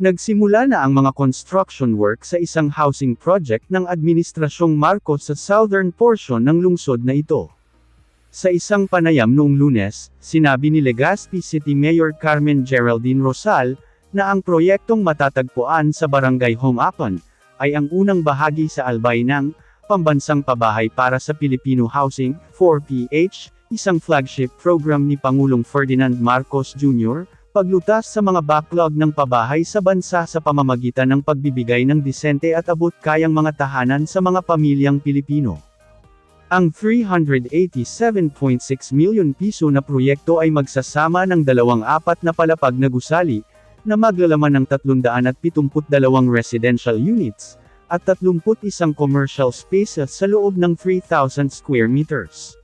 Nagsimula na ang mga construction work sa isang housing project ng Administrasyong Marcos sa southern portion ng lungsod na ito. Sa isang panayam noong lunes, sinabi ni Legazpi City Mayor Carmen Geraldine Rosal, na ang proyektong matatagpuan sa Barangay Homapan, ay ang unang bahagi sa albay ng Pambansang Pabahay para sa Filipino Housing, 4PH, isang flagship program ni Pangulong Ferdinand Marcos Jr., paglutas sa mga backlog ng pabahay sa bansa sa pamamagitan ng pagbibigay ng disente at abot kayang mga tahanan sa mga pamilyang Pilipino. Ang 387.6 milyon piso na proyekto ay magsasama ng dalawang apat na palapag na gusali, na maglalaman ng 372 residential units, at 31 commercial spaces sa loob ng 3,000 square meters.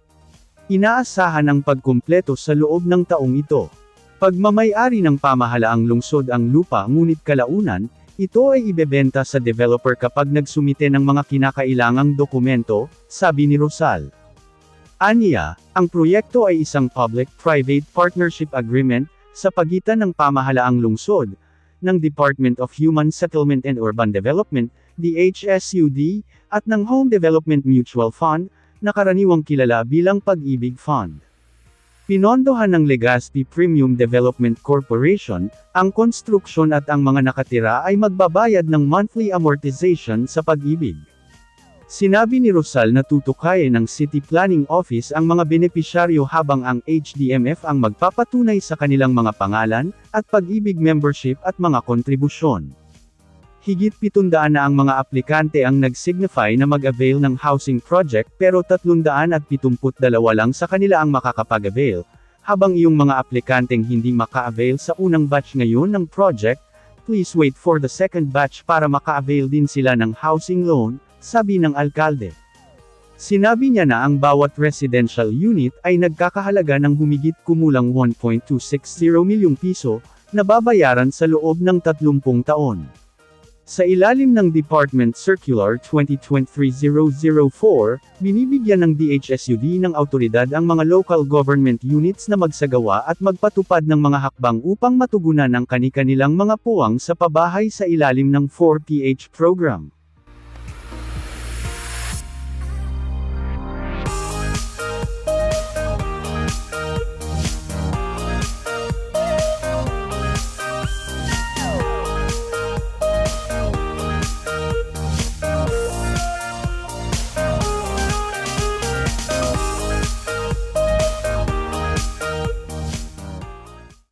Inaasahan ang pagkumpleto sa loob ng taong ito. Pagmamayari ng pamahalaang lungsod ang lupa ngunit kalaunan, ito ay ibebenta sa developer kapag nagsumite ng mga kinakailangang dokumento, sabi ni Rosal. Aniya, ang proyekto ay isang public-private partnership agreement, sa pagitan ng pamahalaang lungsod, ng Department of Human Settlement and Urban Development, DHSUD, at ng Home Development Mutual Fund, na karaniwang kilala bilang Pag-ibig Fund. Pinondohan ng Legazpi Premium Development Corporation, ang konstruksyon at ang mga nakatira ay magbabayad ng monthly amortization sa pag-ibig. Sinabi ni Rosal na tutukayin ng City Planning Office ang mga benepisyaryo habang ang HDMF ang magpapatunay sa kanilang mga pangalan, at pag-ibig membership at mga kontribusyon. Higit 700 na ang mga aplikante ang nag-signify na mag-avail ng housing project pero 372 lang sa kanila ang makakapag-avail, habang iyong mga aplikanteng hindi maka-avail sa unang batch ngayon ng project, please wait for the second batch para maka-avail din sila ng housing loan, sabi ng alkalde. Sinabi niya na ang bawat residential unit ay nagkakahalaga ng humigit kumulang 1.260 milyong piso, na babayaran sa loob ng 30 taon. Sa ilalim ng Department Circular 2023-004, binibigyan ng DHSUD ng autoridad ang mga local government units na magsagawa at magpatupad ng mga hakbang upang matugunan ang kani-kanilang mga puwang sa pabahay sa ilalim ng 4PH program.